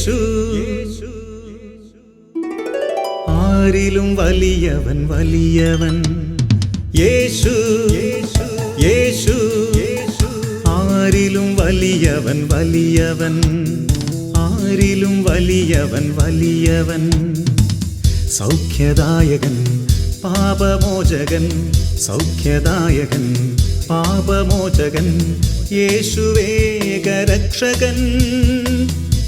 യേശു ആരിലും വലിയവൻ വലിയവൻ യേശു യേശു ആരിലും വലിയവൻ വലിയവൻ ആരിലും വലിയവൻ വലിയവൻ സൗഖ്യദായകൻ പാപമോചകൻ സൗഖ്യദായകൻ പാപമോചകൻ യേശുവേഗരക്ഷകൻ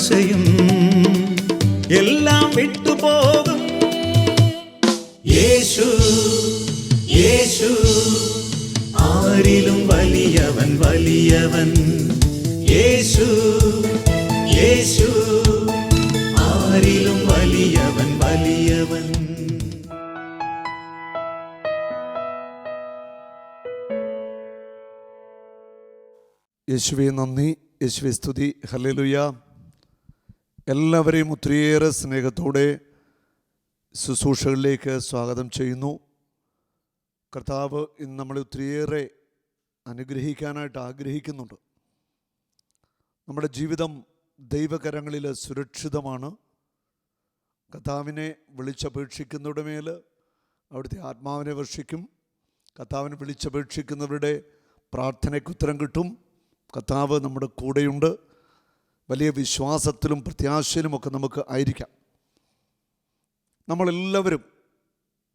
നിരാശയും എല്ലാം വിട്ടുപോകും. യേശു യേശു ആരിലും വലിയവൻ വലിയവൻ. യേശു യേശു ആരിലും വലിയവൻ വലിയവൻ. യേശുവെ നന്ദി. യേശുവെ സ്തുതി. ഹല്ലേലൂയ. എല്ലാവരെയും ഒത്തിരിയേറെ സ്നേഹത്തോടെ ശുശ്രൂഷകളിലേക്ക് സ്വാഗതം ചെയ്യുന്നു. കർത്താവ് ഇന്ന് നമ്മളെ ഒത്തിരിയേറെ അനുഗ്രഹിക്കാനായിട്ട് ആഗ്രഹിക്കുന്നുണ്ട്. നമ്മുടെ ജീവിതം ദൈവകരങ്ങളിൽ സുരക്ഷിതമാണ്. കർത്താവിനെ വിളിച്ചപേക്ഷിക്കുന്നവരുടെ മേൽ അവിടുത്തെ ആത്മാവിനെ വർഷിക്കും. കർത്താവിനെ വിളിച്ചപേക്ഷിക്കുന്നവരുടെ പ്രാർത്ഥനയ്ക്ക് ഉത്തരം കിട്ടും. കർത്താവ് നമ്മുടെ കൂടെയുണ്ട്. വലിയ വിശ്വാസത്തിലും പ്രത്യാശയിലുമൊക്കെ നമുക്ക് ആയിരിക്കാം. നമ്മളെല്ലാവരും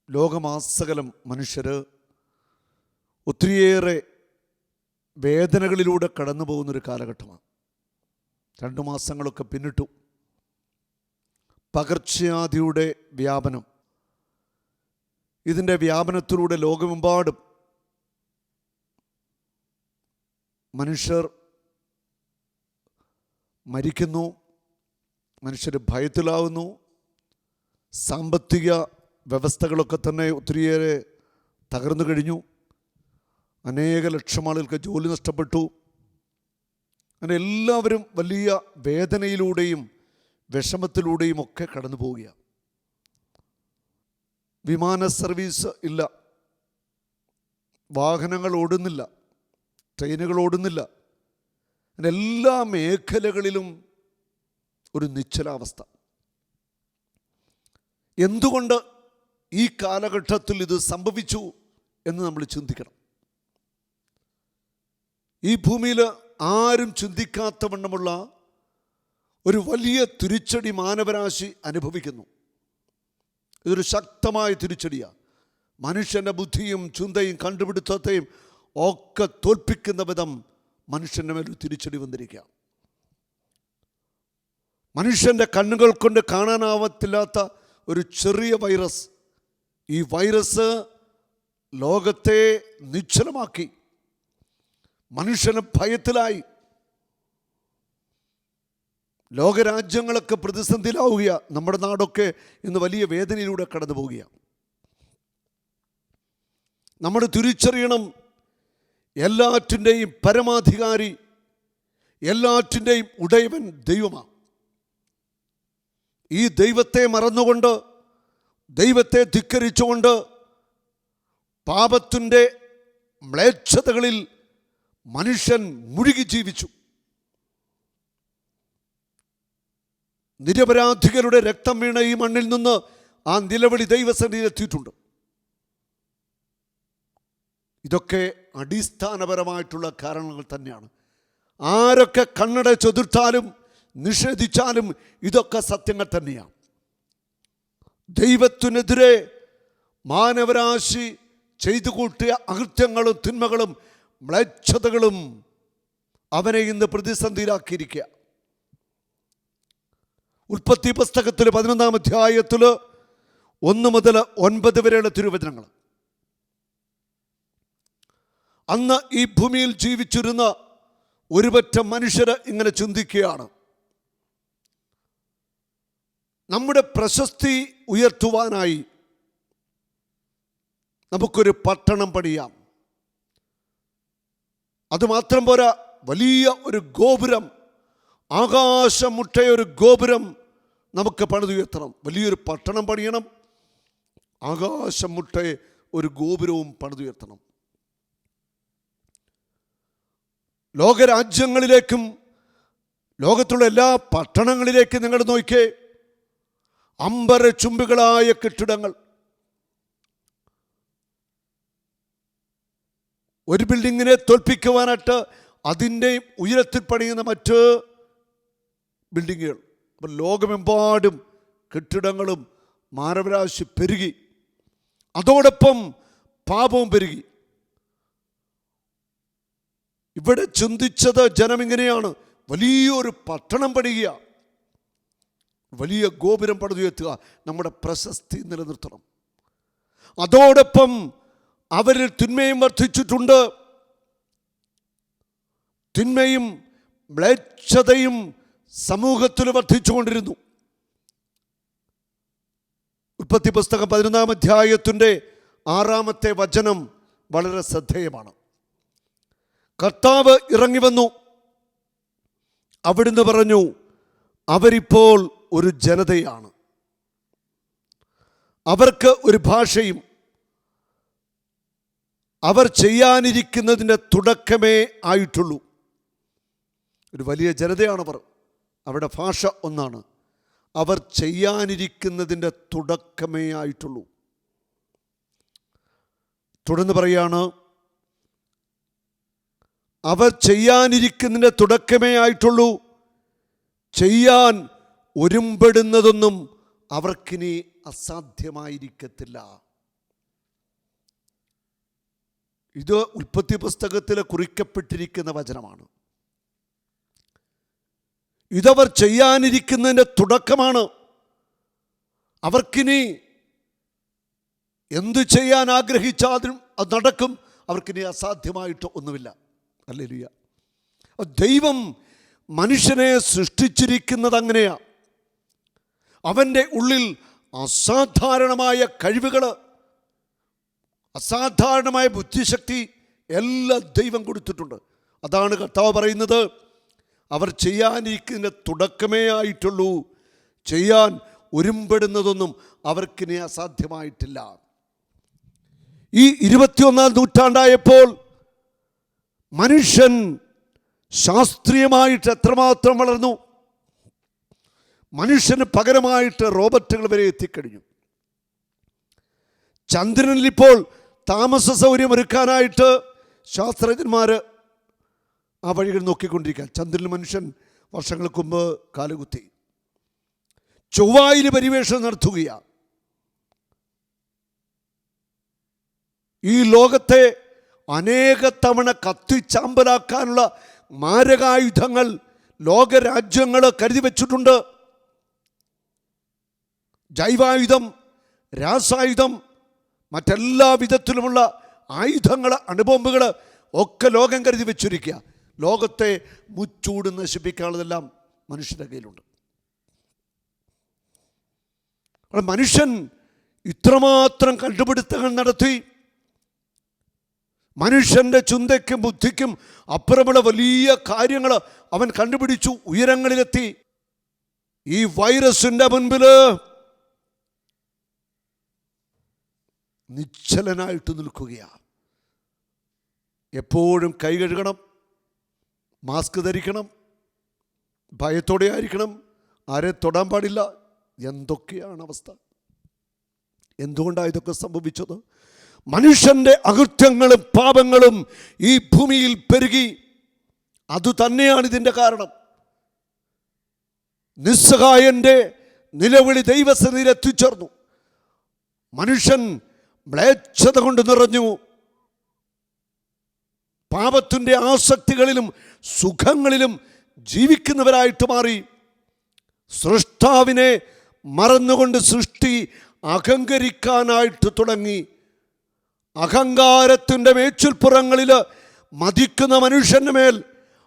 ലോകമാസകലം മനുഷ്യർ ഒത്തിരിയേറെ വേദനകളിലൂടെ കടന്നു പോകുന്നൊരു കാലഘട്ടമാണ്. രണ്ട് മാസങ്ങളൊക്കെ പിന്നിട്ടു. പകർച്ചവ്യാധിയുടെ വ്യാപനം. ഇതിന്റെ വ്യാപനത്തിലൂടെ ലോകമെമ്പാടും മനുഷ്യർ മരിക്കുന്നു മനുഷ്യർ ഭയത്തിലാവുന്നു സാമ്പത്തിക വ്യവസ്ഥകളൊക്കെ തന്നെ ഒത്തിരിയേറെ തകർന്നു കഴിഞ്ഞു. അനേക ലക്ഷം ആളുകൾക്ക് ജോലി നഷ്ടപ്പെട്ടു. അങ്ങനെ എല്ലാവരും വലിയ വേദനയിലൂടെയും വിഷമത്തിലൂടെയും ഒക്കെ കടന്നു പോവുകയാണ് വിമാന സർവീസ് ഇല്ല. വാഹനങ്ങൾ ഓടുന്നില്ല. ട്രെയിനുകൾ ഓടുന്നില്ല. എല്ലാ മേഖലകളിലും ഒരു നിശ്ചലാവസ്ഥ. എന്തുകൊണ്ട് ഈ കാലഘട്ടത്തിൽ ഇത് സംഭവിച്ചു എന്ന് നമ്മൾ ചിന്തിക്കണം. ഈ ഭൂമിയിൽ ആരും ചിന്തിക്കാത്ത വണ്ണമുള്ള ഒരു വലിയ തിരിച്ചടി മാനവരാശി അനുഭവിക്കുന്നു. ഇതൊരു ശക്തമായ തിരിച്ചടിയാണ് മനുഷ്യന്റെ ബുദ്ധിയും ചിന്തയും കണ്ടുപിടുത്തത്തെയും ഒക്കെ തോൽപ്പിക്കുന്ന വിധം മനുഷ്യന്റെ മേൽ ഒരു തിരിച്ചടി വന്നിരിക്കുക. മനുഷ്യന്റെ കണ്ണുകൾ കൊണ്ട് കാണാനാവത്തില്ലാത്ത ഒരു ചെറിയ വൈറസ്. ഈ വൈറസ് ലോകത്തെ നിശ്ചലമാക്കി. മനുഷ്യന് ഭയത്തിലായി. ലോകരാജ്യങ്ങളൊക്കെ പ്രതിസന്ധിയിലാവുകയാണ് നമ്മുടെ നാടൊക്കെ ഇന്ന് വലിയ വേദനയിലൂടെ കടന്നു പോവുകയാണ് നമ്മൾ തിരിച്ചറിയണം എല്ലാറ്റിന്റെയും പരമാധികാരി എല്ലാറ്റിന്റെയും ഉടയവൻ ദൈവമാണ് ഈ ദൈവത്തെ മറന്നുകൊണ്ട് ദൈവത്തെ ധിക്കരിച്ചുകൊണ്ട് പാപത്തിന്റെ മ്ലേച്ഛതകളിൽ മനുഷ്യൻ മുഴുകി ജീവിച്ചു. നിരപരാധികളുടെ രക്തം വീണ ഈ മണ്ണിൽ നിന്ന് ആ നിലവിളി ദൈവസന്നിധിയിൽ എത്തിയിട്ടുണ്ട്. ഇതൊക്കെ അടിസ്ഥാനപരമായിട്ടുള്ള കാരണങ്ങൾ തന്നെയാണ്. ആരൊക്കെ കണ്ണട ചതുർത്താലും നിഷേധിച്ചാലും ഇതൊക്കെ സത്യങ്ങൾ തന്നെയാണ്. ദൈവത്തിനെതിരെ മാനവരാശി ചെയ്തു കൂട്ടിയ അകൃത്യങ്ങളും തിന്മകളും മ്ലേച്ഛതകളും അവനെ ഇന്ന് പ്രതിസന്ധിയിലാക്കിയിരിക്കുക. ഉൽപ്പത്തി പുസ്തകത്തിൽ പതിനൊന്നാം അധ്യായത്തിൽ ഒന്ന് മുതൽ ഒൻപത് വരെയുള്ള തിരുവചനങ്ങൾ. അന്ന് ഈ ഭൂമിയിൽ ജീവിച്ചിരുന്ന ഒരുപറ്റ മനുഷ്യർ ഇങ്ങനെ ചിന്തിക്കുകയാണ്. നമ്മുടെ പ്രശസ്തി ഉയർത്തുവാനായി നമുക്കൊരു പട്ടണം പണിയാം. അതുമാത്രം പോരാ വലിയ ഒരു ഗോപുരം ആകാശമുട്ടയൊരു ഗോപുരം നമുക്ക് പണിതുയർത്തണം. വലിയൊരു പട്ടണം പണിയണം ആകാശമുട്ടയെ ഒരു ഗോപുരവും പണിതുയർത്തണം. ലോകരാജ്യങ്ങളിലേക്കും ലോകത്തുള്ള എല്ലാ പട്ടണങ്ങളിലേക്കും നിങ്ങൾ നോക്കിയേ അമ്പര ചുംബികളായ കെട്ടിടങ്ങൾ. ഒരു ബിൽഡിങ്ങിനെ തോൽപ്പിക്കുവാനായിട്ട് അതിന്റെ ഉയരത്തിൽ പണിയുന്ന മറ്റ് ബിൽഡിങ്ങുകൾ. അപ്പം ലോകമെമ്പാടും കെട്ടിടങ്ങളും മാനവരാശി പെരുകി. അതോടൊപ്പം പാപവും പെരുകി. ഇവിടെ ചിന്തിച്ചത് ജനം ഇങ്ങനെയാണ്. വലിയൊരു പട്ടണം പണിയുക. വലിയ ഗോപുരം പടുത്തുയർത്തുക നമ്മുടെ പ്രശസ്തി നിലനിർത്തണം. അതോടൊപ്പം അവരിൽ തിന്മയും വർദ്ധിച്ചിട്ടുണ്ട്. തിന്മയും മ്ലേച്ഛതയും സമൂഹത്തിൽ വർദ്ധിച്ചുകൊണ്ടിരുന്നു. ഉൽപ്പത്തി പുസ്തകം പതിനൊന്നാം അധ്യായത്തിന്റെ ആറാമത്തെ വചനം വളരെ ശ്രദ്ധേയമാണ്. കർത്താവ് ഇറങ്ങി വന്നു. അവിടുന്ന് പറഞ്ഞു അവരിപ്പോൾ ഒരു ജനതയാണ്. അവർക്ക് ഒരു ഭാഷയും അവർ ചെയ്യാനിരിക്കുന്നതിന്റെ തുടക്കമേ ആയിട്ടുള്ളൂ. ഒരു വലിയ ജനതയാണവർ അവരുടെ ഭാഷ ഒന്നാണ്. അവർ ചെയ്യാനിരിക്കുന്നതിന്റെ തുടക്കമേ ആയിട്ടുള്ളൂ. തുടർന്ന് പറയാണ് അവർ ചെയ്യാനിരിക്കുന്നതിന്റെ തുടക്കമേ ആയിട്ടുള്ളൂ. ചെയ്യാൻ ഒരുമ്പെടുന്നതൊന്നും അവർക്കിനി അസാധ്യമായിരിക്കത്തില്ല. ഇത് ഉൽപ്പത്തി പുസ്തകത്തിൽ കുറിക്കപ്പെട്ടിരിക്കുന്ന വചനമാണ്. ഇതവർ ചെയ്യാനിരിക്കുന്നതിന്റെ തുടക്കമാണ്. അവർക്കിനി എന്തു ചെയ്യാൻ ആഗ്രഹിച്ചാലും അത് നടക്കും. അവർക്കിനി അസാധ്യമായിട്ട് ഒന്നുമില്ല. അല്ലേലുയ. ദൈവം മനുഷ്യനെ സൃഷ്ടിച്ചിരിക്കുന്നത് അങ്ങനെയാ. അവന്റെ ഉള്ളിൽ അസാധാരണമായ കഴിവുകൾ അസാധാരണമായ ബുദ്ധിശക്തി എല്ലാം ദൈവം കൊടുത്തിട്ടുണ്ട്. അതാണ് കർത്താവ് പറയുന്നത്. അവർ ചെയ്യാനിരിക്കുന്ന തുടക്കമേ ആയിട്ടുള്ളൂ. ചെയ്യാൻ ഒരുമ്പെടുന്നതൊന്നും അവർക്കിനി അസാധ്യമായിട്ടില്ല. ഈ ഇരുപത്തിയൊന്നാം നൂറ്റാണ്ടായപ്പോൾ മനുഷ്യൻ ശാസ്ത്രീയമായിട്ട് എത്രമാത്രം വളർന്നു? മനുഷ്യന് പകരമായിട്ട് റോബോട്ടുകൾ വരെ എത്തിക്കഴിഞ്ഞു. ചന്ദ്രനിൽ ഇപ്പോൾ താമസ സൗകര്യം ഒരുക്കാനായിട്ട് ശാസ്ത്രജ്ഞന്മാർ ആ വഴികൾ നോക്കിക്കൊണ്ടിരിക്കുക ചന്ദ്രനിൽ മനുഷ്യൻ വർഷങ്ങൾക്ക് മുമ്പ് കാലുകുത്തി. ചൊവ്വായിൽ പരിവേഷണം നടത്തുകയാണ്. ഈ ലോകത്തെ അനേക തവണ കത്തിച്ചാമ്പലാക്കാനുള്ള മാരകായുധങ്ങൾ ലോകരാജ്യങ്ങൾ കരുതി വച്ചിട്ടുണ്ട്. ജൈവായുധം രാസായുധം മറ്റെല്ലാ വിധത്തിലുമുള്ള ആയുധങ്ങൾ അണുബോംബുകൾ ഒക്കെ ലോകം കരുതി വെച്ചിരിക്കുക. ലോകത്തെ മുച്ചൂട് നശിപ്പിക്കാനുള്ളതെല്ലാം മനുഷ്യന്റെ കയ്യിലുണ്ട്. മനുഷ്യൻ ഇത്രമാത്രം കണ്ടുപിടുത്തങ്ങൾ നടത്തി മനുഷ്യന്റെ ചിന്തയ്ക്കും ബുദ്ധിക്കും അപ്പുറമുള്ള വലിയ കാര്യങ്ങൾ അവൻ കണ്ടുപിടിച്ചു ഉയരങ്ങളിലെത്തി. ഈ വൈറസിന്റെ മുൻപിൽ നിശ്ചലനായിട്ട് നിൽക്കുകയാണ്. എപ്പോഴും കൈ കഴുകണം മാസ്ക് ധരിക്കണം ഭയത്തോടെ ആയിരിക്കണം ആരെ തൊടാൻ പാടില്ല. എന്തൊക്കെയാണ് അവസ്ഥ? എന്തുകൊണ്ടാണ് ഇതൊക്കെ സംഭവിച്ചത്? മനുഷ്യന്റെ അകൃത്യങ്ങളും പാപങ്ങളും ഈ ഭൂമിയിൽ പെരുകി. അതുതന്നെയാണ് ഇതിന്റെ കാരണം. നിസ്സഹായന്റെ നിലവിളി ദൈവസന്നിധിയിൽ എത്തിച്ചേർന്നു. മനുഷ്യൻ മ്ലേച്ഛത കൊണ്ട് നിറഞ്ഞു. പാപത്തിന്റെ ആസക്തികളിലും സുഖങ്ങളിലും ജീവിക്കുന്നവരായിട്ട് മാറി. സൃഷ്ടാവിനെ മറന്നുകൊണ്ട് സൃഷ്ടി അഹങ്കരിക്കാനായിട്ട് തുടങ്ങി. അഹങ്കാരത്തിന്റെ മേച്ചുൽപ്പുറങ്ങളിൽ മതിക്കുന്ന മനുഷ്യന് മേൽ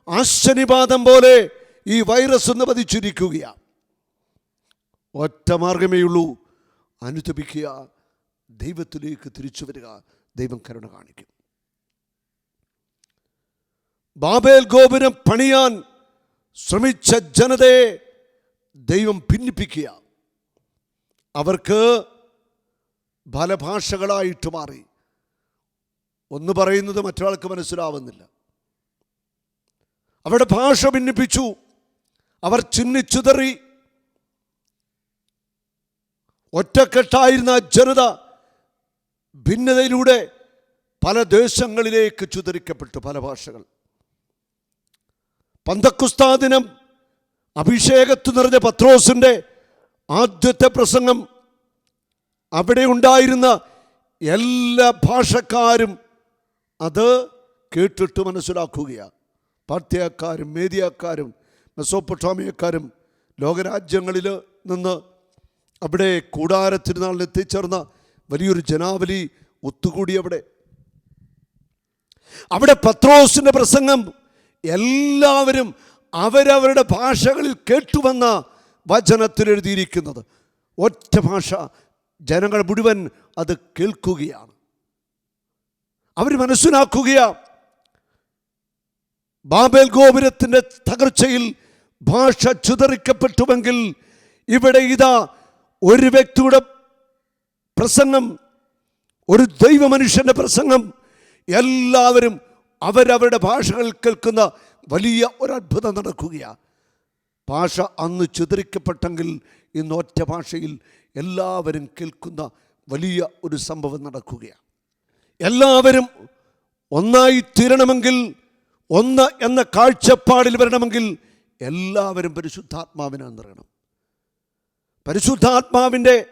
ആശനിപാതം പോലെ ഈ വൈറസ് ഒന്ന് പതിച്ചിരിക്കുകയാണ് ഒറ്റ മാർഗമേ ഉള്ളൂ. അനുതപിക്കുക ദൈവത്തിലേക്ക് തിരിച്ചു വരിക. ദൈവം കരുണ കാണിക്കും. ബാബേൽ ഗോപുരം പണിയാൻ ശ്രമിച്ച ജനതയെ ദൈവം ഭിന്നിപ്പിക്കുക. അവർക്ക് ഫലഭാഷകളായിട്ട് മാറി. ഒന്ന് പറയുന്നത് മറ്റൊരാൾക്ക് മനസ്സിലാവുന്നില്ല. അവരുടെ ഭാഷ ഭിന്നിപ്പിച്ചു. അവർ ചിന്നിച്ചുതറി ഒറ്റക്കെട്ടായിരുന്ന ജനത ഭിന്നതയിലൂടെ പല ദേശങ്ങളിലേക്ക് ചുതരിക്കപ്പെട്ടു പല ഭാഷകൾ. പന്തക്കുസ്താദിനം അഭിഷേകത്തു നിറഞ്ഞ പത്രോസിന്റെ ആദ്യത്തെ പ്രസംഗം. അവിടെ ഉണ്ടായിരുന്ന എല്ലാ ഭാഷക്കാരും അത് കേട്ടിട്ട് മനസ്സിലാക്കുകയാണ് പാർട്ടിയക്കാരും മേദിയക്കാരും മെസോപ്പൊട്ടാമിയക്കാരും ലോകരാജ്യങ്ങളിൽ നിന്ന് അവിടെ കൂടാരത്തിരുന്നാളിൽ എത്തിച്ചേർന്ന വലിയൊരു ജനാവലി ഒത്തുകൂടി അവിടെ. അവിടെ പത്രോസിന്റെ പ്രസംഗം എല്ലാവരും അവരവരുടെ ഭാഷകളിൽ കേട്ടുവന്ന വചനത്തിൽ എഴുതിയിരിക്കുന്നത് ഒറ്റ ഭാഷ. ജനങ്ങൾ മുഴുവൻ അത് കേൾക്കുകയാണ്. അവർ മനസ്സിലാക്കുകയാ. ബാബേൽ ഗോപുരത്തിന്റെ തകർച്ചയിൽ ഭാഷ ചുതറിക്കപ്പെട്ടുവെങ്കിൽ ഇവിടെ ഇതാ ഒരു വ്യക്തിയുടെ പ്രസംഗം ഒരു ദൈവമനുഷ്യന്റെ പ്രസംഗം. എല്ലാവരും അവരവരുടെ ഭാഷകൾ കേൾക്കുന്ന വലിയ ഒരത്ഭുതം നടക്കുകയാണ് ഭാഷ അന്ന് ചിതറിക്കപ്പെട്ടെങ്കിൽ ഇന്ന് ഒറ്റ ഭാഷയിൽ എല്ലാവരും കേൾക്കുന്ന വലിയ ഒരു സംഭവം നടക്കുകയാണ് എല്ലാവരും ഒന്നായി തീരണമെങ്കിൽ ഒന്ന് എന്ന കാഴ്ചപ്പാടിൽ വരണമെങ്കിൽ എല്ലാവരും പരിശുദ്ധാത്മാവിനെ നിറയണം. പരിശുദ്ധാത്മാവിന്റെ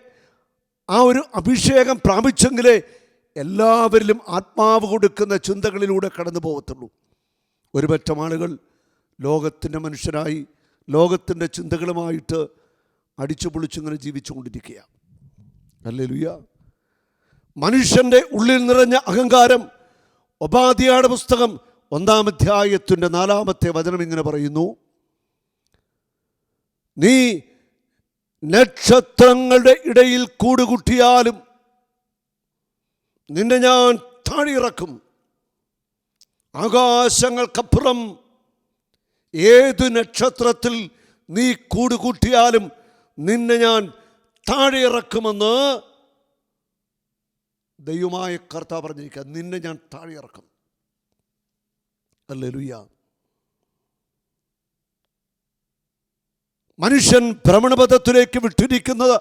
ആ ഒരു അഭിഷേകം പ്രാപിച്ചെങ്കിലേ എല്ലാവരിലും ആത്മാവ് കൊടുക്കുന്ന ചിന്തകളിലൂടെ കടന്നു പോകത്തുള്ളൂ. ഒരുപറ്റം ആളുകൾ ലോകത്തിന്റെ മനുഷ്യരായി ലോകത്തിന്റെ ചിന്തകളുമായിട്ട് അടിച്ചു പൊളിച്ചിങ്ങനെ ജീവിച്ചുകൊണ്ടിരിക്കുക അല്ലേ ലുയ്യ മനുഷ്യന്റെ ഉള്ളിൽ നിറഞ്ഞ അഹങ്കാരം. ഉപാധിയാട പുസ്തകം ഒന്നാം അധ്യായത്തിന്റെ നാലാമത്തെ വചനം ഇങ്ങനെ പറയുന്നു. നീ നക്ഷത്രങ്ങളുടെ ഇടയിൽ കൂടുകൂട്ടിയാലും നിന്നെ ഞാൻ താഴിറക്കും ആകാശങ്ങൾക്കപ്പുറം ഏതു നക്ഷത്രത്തിൽ നീ കൂടുകൂട്ടിയാലും നിന്നെ ഞാൻ താഴെ ഇറക്കുമെന്ന് ദൈവമായ കർത്താവ് പറഞ്ഞിരിക്കുക നിന്നെ ഞാൻ താഴെ ഇറക്കും ലുയ്യ മനുഷ്യൻ ഭ്രമണപഥത്തിലേക്ക് വിട്ടിരിക്കുന്നത്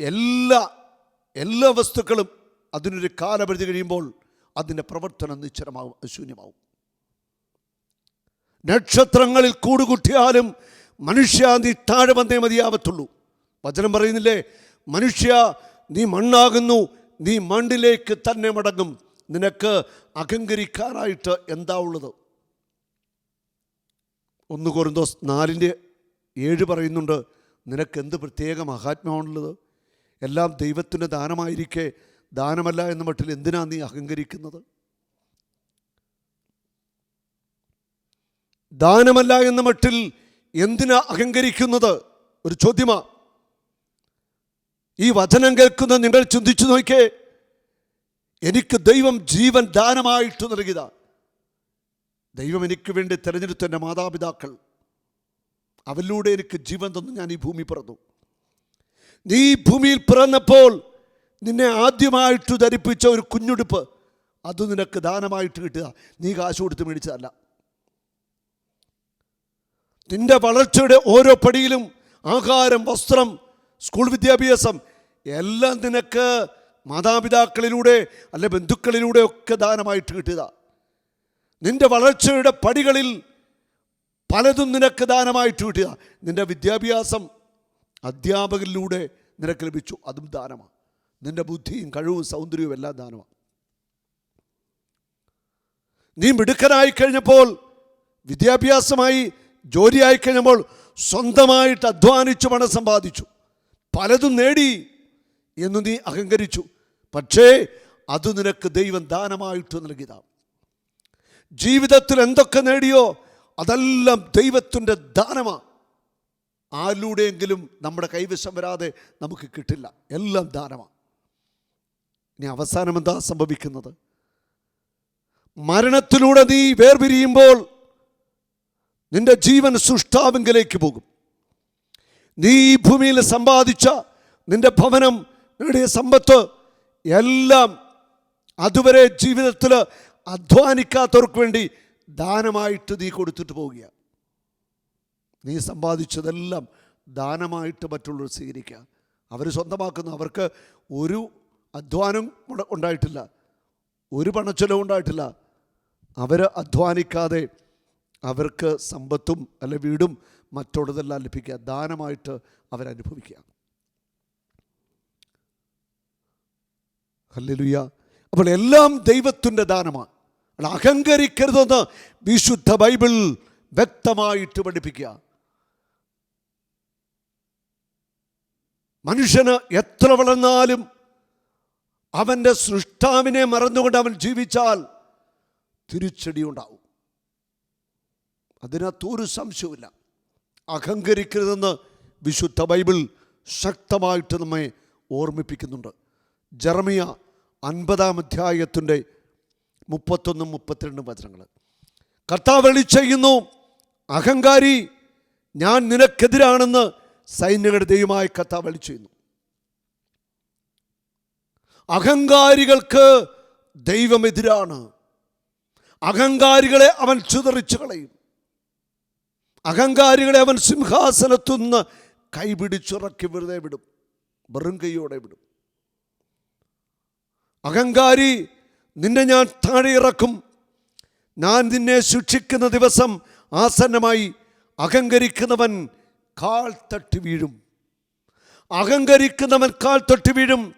എല്ലാ എല്ലാ വസ്തുക്കളും അതിനൊരു കാലപരിധി കഴിയുമ്പോൾ അതിന്റെ പ്രവർത്തനം നിശ്ചലമാവും അശൂന്യമാവും. നക്ഷത്രങ്ങളിൽ കൂടുകുട്ടിയാലും മനുഷ്യ നീ താഴെ വന്നേ മതിയാവത്തുള്ളൂ. വചനം പറയുന്നില്ലേ? മനുഷ്യ നീ മണ്ണാകുന്നു നീ മണ്ണിലേക്ക് തന്നെ മടങ്ങും. നിനക്ക് അഹങ്കരിക്കാനായിട്ട് എന്താ ഉള്ളത്? ഒന്ന് കോരുന്തോസ് നാലിന്റെ ഏഴ് പറയുന്നുണ്ട് നിനക്ക് എന്ത് പ്രത്യേക മഹാത്മ്യമാണുള്ളത്? എല്ലാം ദൈവത്തിന്റെ ദാനമായിരിക്കെ. ദാനമല്ല എന്ന മട്ടിൽ എന്തിനാ നീ അഹങ്കരിക്കുന്നത്? ദാനമല്ല എന്ന മട്ടിൽ എന്തിനാ അഹങ്കരിക്കുന്നത്? ഒരു ചോദ്യമാ. ഈ വചനം കേൾക്കുന്ന നിങ്ങൾ ചിന്തിച്ചു നോക്കിയേ. എനിക്ക് ദൈവം ജീവൻ ദാനമായിട്ട് നൽകിയത. ദൈവം എനിക്ക് വേണ്ടി തിരഞ്ഞെടുത്ത എന്റെ മാതാപിതാക്കൾ. അവരിലൂടെ എനിക്ക് ജീവൻ തന്നു ഞാൻ ഈ ഭൂമി പിറന്നു. നീ ഭൂമിയിൽ പിറന്നപ്പോൾ നിന്നെ ആദ്യമായിട്ട് ധരിപ്പിച്ച ഒരു കുഞ്ഞുടുപ്പ് അത് നിനക്ക് ദാനമായിട്ട് കിട്ടുക നീ കാശ് കൊടുത്ത് മേടിച്ചതല്ല. നിന്റെ വളർച്ചയുടെ ഓരോ പടിയിലും ആഹാരം വസ്ത്രം സ്കൂൾ വിദ്യാഭ്യാസം. എല്ലാം നിനക്ക് മാതാപിതാക്കളിലൂടെ അല്ലെ ബന്ധുക്കളിലൂടെ ഒക്കെ ദാനമായിട്ട് കിട്ടുക നിന്റെ വളർച്ചയുടെ പടികളിൽ പലതും നിനക്ക് ദാനമായിട്ട് കിട്ടുക നിന്റെ വിദ്യാഭ്യാസം അധ്യാപകരിലൂടെ നിനക്ക് ലഭിച്ചു. അതും ദാനമാണ് നിന്റെ ബുദ്ധിയും കഴിവും സൗന്ദര്യവും എല്ലാം ദാനമാണ് നീ മിടുക്കനായി കഴിഞ്ഞപ്പോൾ വിദ്യാഭ്യാസമായി ജോലിയായി കഴിഞ്ഞപ്പോൾ സ്വന്തമായിട്ട് അധ്വാനിച്ചു പണം സമ്പാദിച്ചു. പലതും നേടി എന്ന് നീ അഹങ്കരിച്ചു. പക്ഷേ അത് നിനക്ക് ദൈവം ദാനമായിട്ട് നൽകിയതാണ് ജീവിതത്തിൽ എന്തൊക്കെ നേടിയോ അതെല്ലാം ദൈവത്തിന്റെ ദാനമാണ് ആരിലൂടെയെങ്കിലും നമ്മുടെ കൈവശം വരാതെ നമുക്ക് കിട്ടില്ല. എല്ലാം ദാനമാണ് ഇനി അവസാനം എന്താ സംഭവിക്കുന്നത്? മരണത്തിലൂടെ നീ വേർപിരിയുമ്പോൾ നിന്റെ ജീവൻ സൃഷ്ടാവിങ്കിലേക്ക് പോകും. നീ ഈ ഭൂമിയിൽ സമ്പാദിച്ച നിന്റെ ഭവനം നേടിയ സമ്പത്ത് എല്ലാം അതുവരെ ജീവിതത്തിൽ അധ്വാനിക്കാത്തവർക്ക് വേണ്ടി ദാനമായിട്ട് നീ കൊടുത്തിട്ട് പോവുക നീ സമ്പാദിച്ചതെല്ലാം ദാനമായിട്ട് മറ്റുള്ളവർ സ്വീകരിക്കുക. അവർ സ്വന്തമാക്കുന്നു. അവർക്ക് ഒരു അധ്വാനം ഉണ്ടായിട്ടില്ല. ഒരു പണച്ചെലവും ഉണ്ടായിട്ടില്ല. അവർ അധ്വാനിക്കാതെ അവർക്ക് സമ്പത്തും അല്ലെ വീടും മറ്റുള്ളതെല്ലാം ലഭിക്കുക ദാനമായിട്ട് അവരനുഭവിക്കുക. ഹല്ലേലൂയ. അപ്പോൾ എല്ലാം ദൈവത്തിന്റെ ദാനമാണ്. അഹങ്കരിക്കരുതെന്ന് വിശുദ്ധ ബൈബിൾ വ്യക്തമായിട്ട് പഠിപ്പിക്കുക. മനുഷ്യന് എത്ര വളർന്നാലും അവന്റെ സൃഷ്ടാവിനെ മറന്നുകൊണ്ട് അവൻ ജീവിച്ചാൽ തിരിച്ചടി ഉണ്ടാവും അതിനകത്തൊരു സംശയമില്ല അഹങ്കരിക്കരുതെന്ന് വിശുദ്ധ ബൈബിൾ ശക്തമായിട്ട് നമ്മെ ഓർമ്മിപ്പിക്കുന്നുണ്ട്. ജർമിയ അൻപതാം അധ്യായത്തിന്റെ മുപ്പത്തൊന്നും മുപ്പത്തിരണ്ടും വചനങ്ങൾ. കർത്താവളി ചെയ്യുന്നു അഹങ്കാരി ഞാൻ നിനക്കെതിരാണെന്ന് സൈന്യങ്ങളുടെ ദൈവമായി കർത്താവ് അരുളി ചെയ്യുന്നു. അഹങ്കാരികൾക്ക് ദൈവമെതിരാണ് അഹങ്കാരികളെ അവൻ ചിതറിച്ചു കളയും. അഹങ്കാരികളെ അവൻ സിംഹാസനത്തുനിന്ന് കൈപിടിച്ചുറക്കി വെറുതെ വിടും. വെറും കൈയോടെ വിടും. അഹങ്കാരി നിന്നെ ഞാൻ താഴെ ഇറക്കും. ഞാൻ നിന്നെ ശിക്ഷിക്കുന്ന ദിവസം ആസന്നമായി അഹങ്കരിക്കുന്നവൻ കാൽ തട്ടി വീഴും. അഹങ്കരിക്കുന്നവൻ കാൽ തട്ടി വീഴും.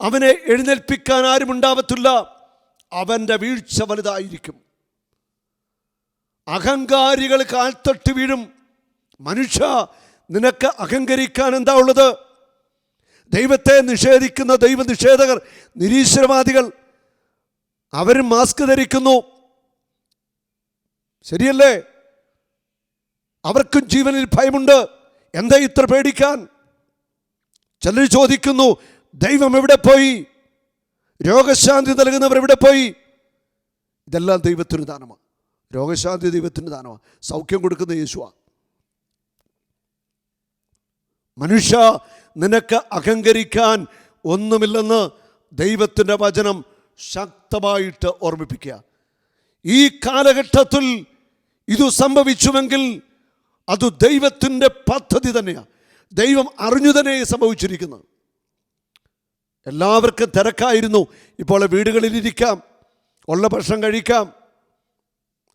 അവനെ എഴുന്നേൽപ്പിക്കാൻ ആരുമുണ്ടാവത്തില്ല. അവന്റെ വീഴ്ച വലുതായിരിക്കും. അഹങ്കാരികൾ കാൽത്തട്ട് തൊട്ടി വീഴും. മനുഷ്യ നിനക്ക് അഹങ്കരിക്കാൻ എന്താ ഉള്ളത്? ദൈവത്തെ നിഷേധിക്കുന്ന ദൈവ നിഷേധകർ നിരീശ്വരവാദികൾ അവരും മാസ്ക് ധരിക്കുന്നു. ശരിയല്ലേ? അവർക്കും ജീവനിൽ ഭയമുണ്ട്. എന്താ ഇത്ര പേടിക്കാൻ? ചിലർ ചോദിക്കുന്നു ദൈവം എവിടെ പോയി? രോഗശാന്തി നൽകുന്നവർ എവിടെ പോയി? ഇതെല്ലാം ദൈവത്തിന് ദാനമാണ്. രോഗശാന്തി ദൈവത്തിന്റെ ദാനമാണ്. സൗഖ്യം കൊടുക്കുന്ന യേശുവാണ് മനുഷ്യ നിനക്ക് അഹങ്കരിക്കാൻ ഒന്നുമില്ലെന്ന് ദൈവത്തിന്റെ വചനം ശക്തമായിട്ട് ഓർമ്മിപ്പിക്കുക. ഈ കാലഘട്ടത്തിൽ ഇത് സംഭവിച്ചുവെങ്കിൽ അത് ദൈവത്തിന്റെ പദ്ധതി തന്നെയാണ് ദൈവം അറിഞ്ഞു തന്നെ സംഭവിച്ചിരിക്കുന്നത് എല്ലാവർക്കും തിരക്കായിരുന്നു. ഇപ്പോൾ വീടുകളിലിരിക്കാം. ഉള്ള ഭക്ഷണം കഴിക്കാം.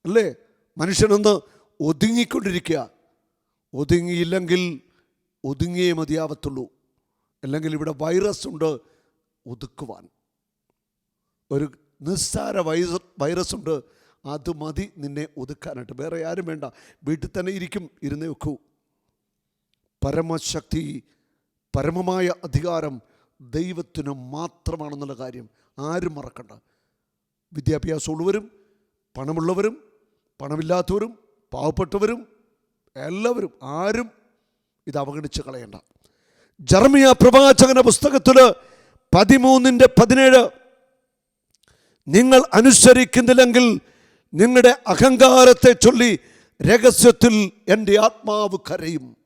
അല്ലേ? മനുഷ്യനൊന്ന് ഒതുങ്ങിക്കൊണ്ടിരിക്കുക. ഒതുങ്ങിയില്ലെങ്കിൽ ഒതുങ്ങിയേ മതിയാവത്തുള്ളൂ. അല്ലെങ്കിൽ ഇവിടെ വൈറസ് ഉണ്ട് ഒതുക്കുവാൻ. ഒരു നിസ്സാര വൈറസ് വൈറസ് ഉണ്ട് അത് മതി നിന്നെ ഒതുക്കാനായിട്ട്. വേറെ ആരും വേണ്ട. വീട്ടിൽ തന്നെ ഇരിക്കും ഇരുന്നേ വെക്കൂ പരമശക്തി പരമമായ അധികാരം ദൈവത്തിന് മാത്രമാണെന്നുള്ള കാര്യം ആരും മറക്കണ്ട. വിദ്യാഭ്യാസമുള്ളവരും പണമുള്ളവരും പണമില്ലാത്തവരും പാവപ്പെട്ടവരും എല്ലാവരും ആരും ഇത് അവഗണിച്ച് കളയണ്ട. ജർമിയ പ്രവാചകന്റെ പുസ്തകത്തിൽ പതിമൂന്നിന്റെ പതിനേഴ് നിങ്ങൾ അനുസരിക്കുന്നില്ലെങ്കിൽ നിങ്ങളുടെ അഹങ്കാരത്തെ ചൊല്ലി രഹസ്യത്തിൽ എന്റെ ആത്മാവ് കരയും.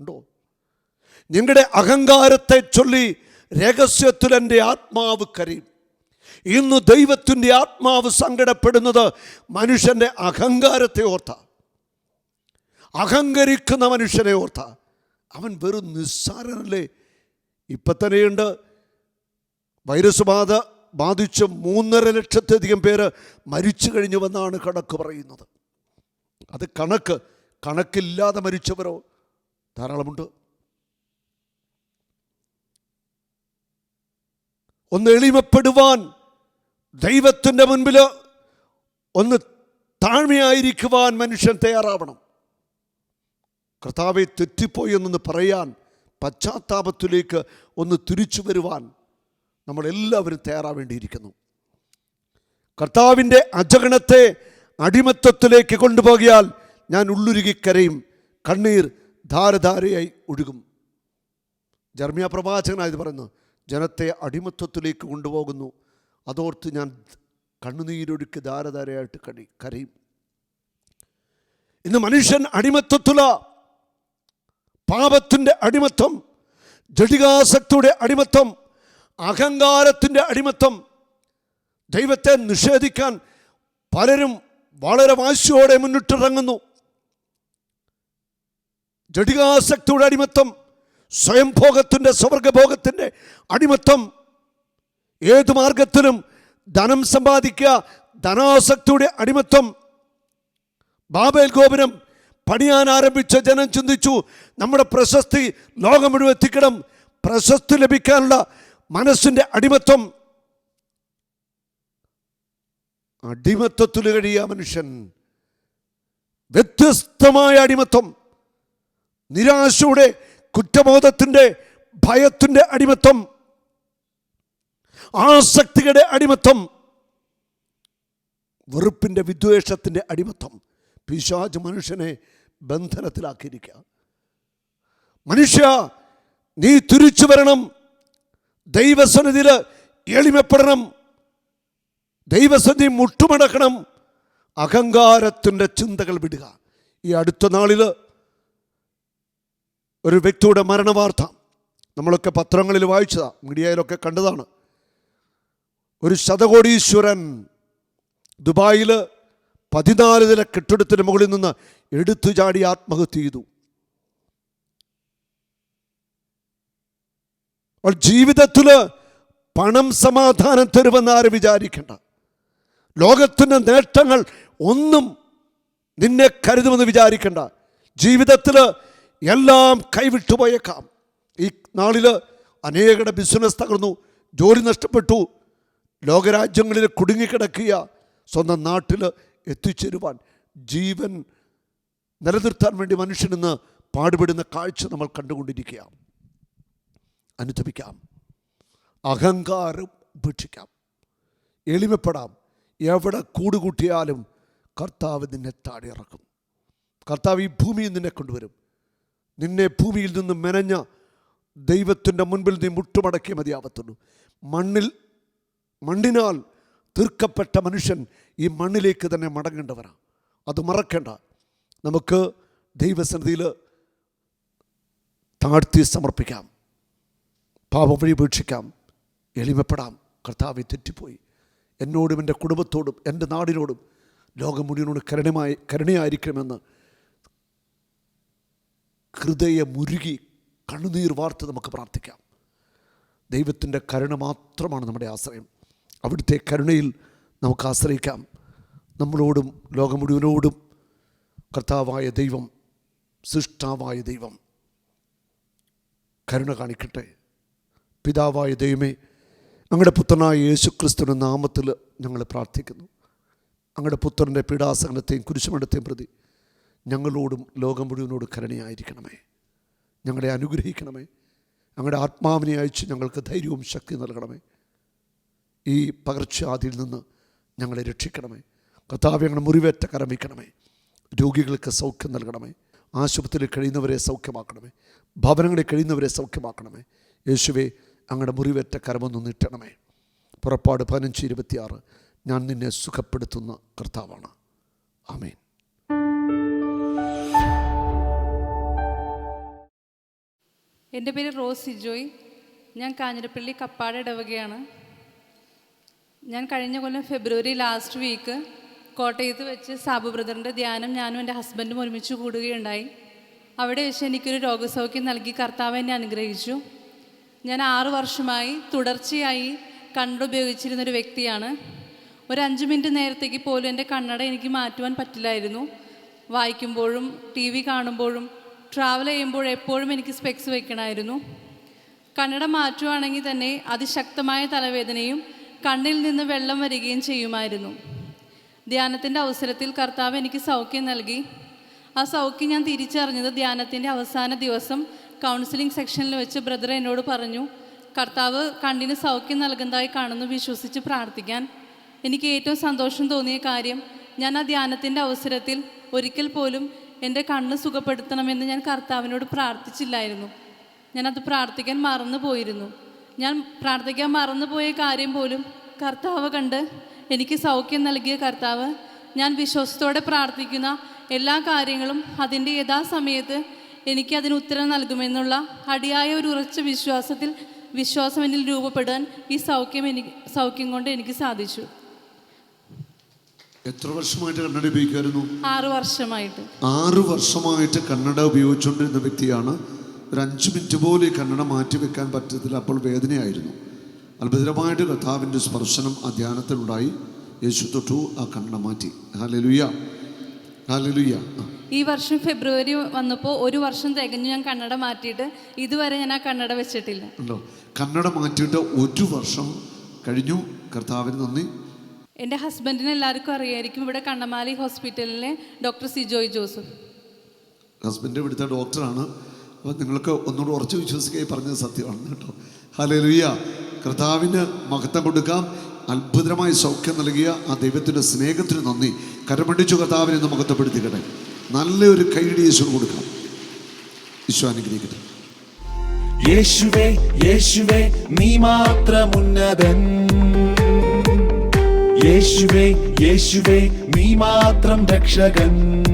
ഉണ്ടോ? നിങ്ങളുടെ അഹങ്കാരത്തെ ചൊല്ലി രഹസ്യത്തിൽ എന്റെ ആത്മാവ് കരയും. ഇന്ന് ദൈവത്തിന്റെ ആത്മാവ് സങ്കടപ്പെടുന്നത് മനുഷ്യന്റെ അഹങ്കാരത്തെ ഓർത്ത. അഹങ്കരിക്കുന്ന മനുഷ്യനെ ഓർത്ത. അവൻ വെറും നിസ്സാരനല്ലേ? ഇപ്പം തന്നെയുണ്ട്. വൈറസ് ബാധ ബാധിച്ച് മൂന്നര ലക്ഷത്തിലധികം പേര് മരിച്ചു കഴിഞ്ഞുവെന്നാണ് കണക്ക് പറയുന്നത്. അത് കണക്ക് കണക്കില്ലാതെ മരിച്ചവരോ ധാരാളമുണ്ട്. ഒന്ന് എളിമപ്പെടുവാൻ ദൈവത്തിന്റെ മുൻപിൽ ഒന്ന് താഴ്മയായിരിക്കുവാൻ മനുഷ്യൻ തയ്യാറാവണം. കർത്താവെ തെറ്റിപ്പോയി എന്നൊന്ന് പറയാൻ പശ്ചാത്താപത്തിലേക്ക് ഒന്ന് തിരിച്ചു വരുവാൻ നമ്മളെല്ലാവരും തയ്യാറാവേണ്ടിയിരിക്കുന്നു. കർത്താവിന്റെ അജഗണത്തെ അടിമത്തത്തിലേക്ക് കൊണ്ടുപോകിയാൽ ഞാൻ ഉള്ളുരുകി കരയും കണ്ണീർ ധാരധാരയായി ഒഴുകും. ജർമ്മിയ പ്രവാചകനായത് പറയുന്നു ജനത്തെ അടിമത്വത്തിലേക്ക് കൊണ്ടുപോകുന്നു. അതോർത്ത് ഞാൻ കണ്ണുനീരൊഴുക്കി ധാരധാരയായിട്ട് കടി കരയും. ഇന്ന് മനുഷ്യൻ അടിമത്വത്തില പാപത്തിന്റെ അടിമത്തം ജടികാസക്തിയുടെ അടിമത്തം അഹങ്കാരത്തിന്റെ അടിമത്തം ദൈവത്തെ നിഷേധിക്കാൻ പലരും വളരെ വാശിയോടെ മുന്നിട്ടിറങ്ങുന്നു. ജടികാസക്തിയുടെ അടിമത്തം സ്വയംഭോഗത്തിന്റെ സ്വർഗഭോഗത്തിന്റെ അടിമത്വം ഏത് മാർഗത്തിലും ധനം സമ്പാദിക്കുക ധനാസക്തിയുടെ അടിമത്വം. ബാബേൽ ഗോപുരം പണിയാൻ ആരംഭിച്ച ജനം ചിന്തിച്ചു നമ്മുടെ പ്രശസ്തി ലോകം മുഴുവൻ എത്തിക്കണം. പ്രശസ്തി ലഭിക്കാനുള്ള മനസ്സിന്റെ അടിമത്വം. അടിമത്വത്തിൽ കഴിയ മനുഷ്യൻ വ്യത്യസ്തമായ അടിമത്വം നിരാശയുടെ കുറ്റബോധത്തിന്റെ ഭയത്തിന്റെ അടിമത്വം. ആസക്തിയുടെ അടിമത്തം വെറുപ്പിന്റെ വിദ്വേഷത്തിന്റെ അടിമത്തം. പിശാജ് മനുഷ്യനെ ബന്ധനത്തിലാക്കിയിരിക്കുക. മനുഷ്യ നീ തിരിച്ചു വരണം. ദൈവസന്നിധിയിൽ എളിമപ്പെടണം. ദൈവസന്നിധി മുട്ടുമടക്കണം. അഹങ്കാരത്തിന്റെ ചിന്തകൾ വിടുക. ഈ അടുത്ത നാളിൽ ഒരു വ്യക്തിയുടെ മരണവാർത്ത നമ്മളൊക്കെ പത്രങ്ങളിൽ വായിച്ചതാണ് മീഡിയയിലൊക്കെ കണ്ടതാണ്. ഒരു ശതകോടീശ്വരൻ ദുബായിൽ പതിനാല് നില കെട്ടിടത്തിന് മുകളിൽ നിന്ന് എടുത്തു ചാടി ആത്മഹത്യ ചെയ്തു. ജീവിതത്തിൽ പണം സമാധാനം തരുമെന്ന് ആരും വിചാരിക്കേണ്ട. ലോകത്തിന്റെ നേട്ടങ്ങൾ ഒന്നും നിന്നെ കരുതുമെന്ന് വിചാരിക്കേണ്ട. ജീവിതത്തിൽ എല്ലാം കൈവിട്ടുപോയേക്കാം. ഈ നാളിൽ അനേകരുടെ ബിസിനസ് തകർന്നു ജോലി നഷ്ടപ്പെട്ടു ലോകരാജ്യങ്ങളിൽ കുടുങ്ങിക്കിടക്കുക സ്വന്തം നാട്ടിൽ എത്തിച്ചേരുവാൻ ജീവൻ നിലനിർത്താൻ വേണ്ടി മനുഷ്യനിന്ന് പാടുപെടുന്ന കാഴ്ച നമ്മൾ കണ്ടുകൊണ്ടിരിക്കുക അനുഭവിക്കാം. അഹങ്കാരം ഉപേക്ഷിക്കാം. എളിമപ്പെടാം. എവിടെ കൂടുകൂട്ടിയാലും കർത്താവ് നിന്നെ താടിയിറക്കും കർത്താവ് ഈ ഭൂമിയിൽ നിന്നെ കൊണ്ടുവരും. നിന്നെ ഭൂമിയിൽ നിന്ന് മെനഞ്ഞ ദൈവത്തിന്റെ മുൻപിൽ നീ മുട്ടുമടക്കിയ മതിയാവത്തുള്ളൂ. മണ്ണിൽ മണ്ണിനാൽ തീർക്കപ്പെട്ട മനുഷ്യൻ ഈ മണ്ണിലേക്ക് തന്നെ മടങ്ങേണ്ടവരാണ് അത് മറക്കേണ്ട. നമുക്ക് ദൈവസന്നിധിയിൽ താഴ്ത്തി സമർപ്പിക്കാം. പാപം വഴി ഉപേക്ഷിക്കാം. എളിമപ്പെടാം. കർത്താവെ തെറ്റിപ്പോയി. എന്നോടും എന്റെ കുടുംബത്തോടും എന്റെ നാടിനോടും ലോകം മുഴുവനോട് കരുണമായി കരുണയായിരിക്കണമെന്ന് ഹൃദയ മുരുകി കണ്ണുനീർ വാർത്ത് നമുക്ക് പ്രാർത്ഥിക്കാം. ദൈവത്തിന്റെ കരുണ മാത്രമാണ് നമ്മുടെ ആശ്രയം. അവിടുത്തെ കരുണയിൽ നമുക്ക് ആശ്രയിക്കാം. നമ്മളോടും ലോകം മുഴുവനോടും കർത്താവായ ദൈവം സൃഷ്ടാവായ ദൈവം കരുണ കാണിക്കട്ടെ. പിതാവായ ദൈവമേ അങ്ങയുടെ പുത്രനായ യേശുക്രിസ്തുവിന്റെ നാമത്തിൽ ഞങ്ങൾ പ്രാർത്ഥിക്കുന്നു. അങ്ങയുടെ പുത്രന്റെ പീഡാസഹനത്തെയും കുരിശുമണത്തെയും പ്രതി ഞങ്ങളോടും ലോകം മുഴുവനോട് കരുണയായിരിക്കണമേ. ഞങ്ങളെ അനുഗ്രഹിക്കണമേ. ഞങ്ങളുടെ ആത്മാവിനെ അയച്ച് ഞങ്ങൾക്ക് ധൈര്യവും ശക്തി നൽകണമേ. ഈ പകർച്ചവ്യാധിയിൽ നിന്ന് ഞങ്ങളെ രക്ഷിക്കണമേ. കർത്താവ് ഞങ്ങൾ മുറിവേറ്റ കരമിക്കണമേ രോഗികൾക്ക് സൗഖ്യം നൽകണമേ. ആശുപത്രിയിൽ കഴിയുന്നവരെ സൗഖ്യമാക്കണമേ. ഭവനങ്ങളിൽ കഴിയുന്നവരെ സൗഖ്യമാക്കണമേ. യേശുവെ അങ്ങയുടെ മുറിവേറ്റ കരമൊന്ന് നീട്ടണമേ. പുറപ്പാട് പതിനഞ്ച് ഇരുപത്തിയാറ്. ഞാൻ നിന്നെ സുഖപ്പെടുത്തുന്ന കർത്താവാണ്. ആമേൻ. എന്റെ പേര് റോസ് സിജോയ്. ഞാൻ കാഞ്ഞിരപ്പള്ളി കപ്പാട് ഇടവകയാണ്. ഞാൻ കഴിഞ്ഞ കൊല്ലം ഫെബ്രുവരി ലാസ്റ്റ് വീക്ക് കോട്ടയത്ത് വെച്ച് സാബു ബ്രദറിന്റെ ധ്യാനം ഞാനും എന്റെ ഹസ്ബൻഡും ഒരുമിച്ച് കൂടുകയുണ്ടായി. അവിടെ വെച്ച് എനിക്കൊരു രോഗസൗഖ്യം നൽകി കർത്താവ് എന്നെ അനുഗ്രഹിച്ചു. ഞാൻ ആറു വർഷമായി തുടർച്ചയായി ഒരു വ്യക്തിയാണ്. ഒരു അഞ്ച് മിനിറ്റ് നേരത്തേക്ക് പോലും എന്റെ കണ്ണട എനിക്ക് മാറ്റുവാൻ പറ്റില്ലായിരുന്നു. വായിക്കുമ്പോഴും ടി വി കാണുമ്പോഴും ട്രാവൽ ചെയ്യുമ്പോൾ എപ്പോഴും എനിക്ക് സ്പെക്സ് വയ്ക്കണമായിരുന്നു കണ്ണട മാറ്റുവാണെങ്കിൽ തന്നെ അതിശക്തമായ തലവേദനയും കണ്ണിൽ നിന്ന് വെള്ളം വരികയും ചെയ്യുമായിരുന്നു. ധ്യാനത്തിന്റെ അവസരത്തിൽ കർത്താവ് എനിക്ക് സൗഖ്യം നൽകി. ആ സൗഖ്യം ഞാൻ തിരിച്ചറിഞ്ഞത് ധ്യാനത്തിന്റെ അവസാന ദിവസം കൗൺസിലിംഗ് സെക്ഷനിൽ വെച്ച് ബ്രദർ എന്നോട് പറഞ്ഞു കർത്താവ് കണ്ണിന് സൗഖ്യം നൽകുന്നതായി കാണുന്നു വിശ്വസിച്ച് പ്രാർത്ഥിക്കാൻ. എനിക്ക് ഏറ്റവും സന്തോഷം തോന്നിയ കാര്യം ഞാൻ ആ ധ്യാനത്തിന്റെ അവസരത്തിൽ ഒരിക്കൽ പോലും എന്റെ കണ്ണ് സുഖപ്പെടുത്തണമെന്ന് ഞാൻ കർത്താവിനോട് പ്രാർത്ഥിച്ചില്ലായിരുന്നു. ഞാനത് പ്രാർത്ഥിക്കാൻ മറന്നു പോയിരുന്നു ഞാൻ പ്രാർത്ഥിക്കാൻ മറന്നുപോയ കാര്യം പോലും കർത്താവ് കണ്ട് എനിക്ക് സൗഖ്യം നൽകിയ കർത്താവ് ഞാൻ വിശ്വാസത്തോടെ പ്രാർത്ഥിക്കുന്ന എല്ലാ കാര്യങ്ങളും അതിന്റെ യഥാസമയത്ത് എനിക്ക് അതിന് ഉത്തരം നൽകുമെന്നുള്ള അടിയായ ഒരു ഉറച്ച വിശ്വാസത്തിൽ വിശ്വാസം എന്നിൽ രൂപപ്പെടാൻ ഈ സൗഖ്യം എനിക്ക് സൗഖ്യം കൊണ്ട് എനിക്ക് സാധിച്ചു. എത്ര വർഷമായിട്ട് കണ്ണട ഉപയോഗിക്കുമായിരുന്നു ആറ് വർഷമായിട്ട്. ആറ് വർഷമായിട്ട് കണ്ണട ഉപയോഗിച്ചുകൊണ്ടിരുന്ന വ്യക്തിയാണ് ഒരു അഞ്ച് മിനിറ്റ് പോലും ഈ കണ്ണട മാറ്റി വെക്കാൻ പറ്റത്തില്ല. അപ്പോൾ വേദനയായിരുന്നു. അത്ഭുതമായിട്ട് കർത്താവിന്റെ സ്പർശനം ആ ധ്യാനത്തിലുണ്ടായി. യേശു തൊട്ടു ആ കണ്ണട മാറ്റി. ഹാലലുയ്യ ഹാലലുയ്യ ഈ വർഷം ഫെബ്രുവരി വന്നപ്പോൾ ഒരു വർഷം തികഞ്ഞു ഞാൻ കണ്ണട മാറ്റിയിട്ട് ഇതുവരെ ഞാൻ ആ കണ്ണട വെച്ചിട്ടില്ല. ഉണ്ടോ? കണ്ണട മാറ്റിയിട്ട് ഒരു വർഷം കഴിഞ്ഞു. കർത്താവിന് നന്ദി. എന്റെ ഹസ്ബൻഡിന് എല്ലാവർക്കും അറിയായിരിക്കും ഇവിടെ കണ്ണമാലി ഹോസ്പിറ്റലിലെ ഡോക്ടർ സിജോയ് ജോസഫ്. ഹസ്ബൻഡ് ഇവിടുത്തെ ഡോക്ടറാണ്. അപ്പോൾ നിങ്ങൾക്ക് ഒന്നുകൂടെ ഉറച്ചു വിശ്വസിക്കുകയും പറഞ്ഞത് സത്യമാണ് കേട്ടോ. ഹല്ലേലൂയ. കർത്താവിന് മഹത്വം കൊടുക്കാം. അത്ഭുതമായി സൗഖ്യം നൽകിയ ആ ദൈവത്തിന്റെ സ്നേഹത്തിന് നന്ദി. കരമടിച്ചു കർത്താവിനെ ഒന്ന് മഹത്വപ്പെടുത്തിക്കട്ടെ. നല്ലൊരു കൈയടി യേശു കൊടുക്കാം. ഈശോ അനുഗ്രഹിക്കട്ടെ. യേശുവേ യേശുവേ നീ മാത്രം ഉന്നതൻ യേശുവേ യേശുവേ നീ മാത്രം രക്ഷകൻ.